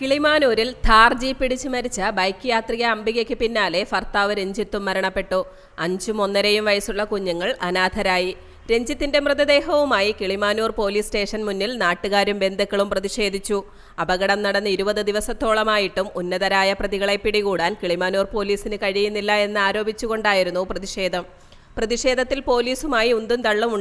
കിളിമാനൂരിൽ ധാർജി പിടിച്ചു മരിച്ച ബൈക്ക് യാത്രിക അംബികയ്ക്ക് പിന്നാലെ ഭർത്താവ് രഞ്ജിത്തും മരണപ്പെട്ടു. അഞ്ചും ഒന്നരയും വയസ്സുള്ള കുഞ്ഞുങ്ങൾ അനാഥരായി. രഞ്ജിത്തിന്റെ മൃതദേഹവുമായി കിളിമാനൂർ പോലീസ് സ്റ്റേഷൻ മുന്നിൽ നാട്ടുകാരും ബന്ധുക്കളും പ്രതിഷേധിച്ചു. അപകടം നടന്ന് ഇരുപത് ദിവസത്തോളമായിട്ടും ഉന്നതരായ പ്രതികളെ പിടികൂടാൻ കിളിമാനൂർ പോലീസിന് കഴിയുന്നില്ല എന്ന് ആരോപിച്ചുകൊണ്ടായിരുന്നു പ്രതിഷേധം. പ്രതിഷേധത്തിൽ പോലീസുമായി ഉന്തും തള്ളും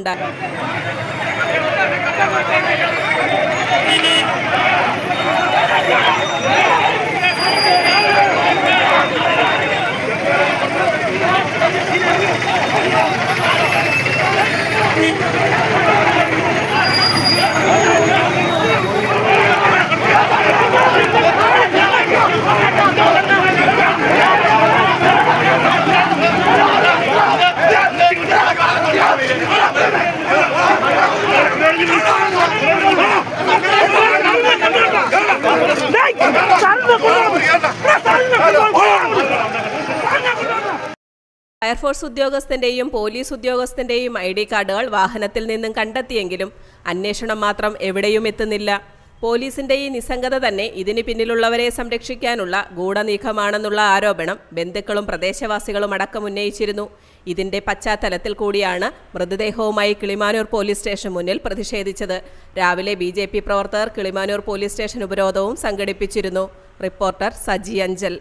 ഫയർഫോഴ്സ് ഉദ്യോഗസ്ഥന്റെയും പോലീസ് ഉദ്യോഗസ്ഥന്റെയും ഐ ഡി കാർഡുകൾ വാഹനത്തിൽ നിന്നും കണ്ടെത്തിയെങ്കിലും അന്വേഷണം മാത്രം എവിടെയും എത്തുന്നില്ല. പോലീസിന്റെ ഈ നിസ്സംഗത തന്നെ ഇതിന് പിന്നിലുള്ളവരെ സംരക്ഷിക്കാനുള്ള ഗൂഢനീക്കമാണെന്നുള്ള ആരോപണം ബന്ധുക്കളും പ്രദേശവാസികളും അടക്കം ഉന്നയിച്ചിരുന്നു. ഇതിന്റെ പശ്ചാത്തലത്തിൽ കൂടിയാണ് മൃതദേഹവുമായി കിളിമാനൂർ പോലീസ് സ്റ്റേഷൻ മുന്നിൽ പ്രതിഷേധിച്ചത്. രാവിലെ ബി പ്രവർത്തകർ കിളിമാനൂർ പോലീസ് സ്റ്റേഷൻ ഉപരോധവും സംഘടിപ്പിച്ചിരുന്നു. റിപ്പോർട്ടർ സജി അഞ്ചൽ.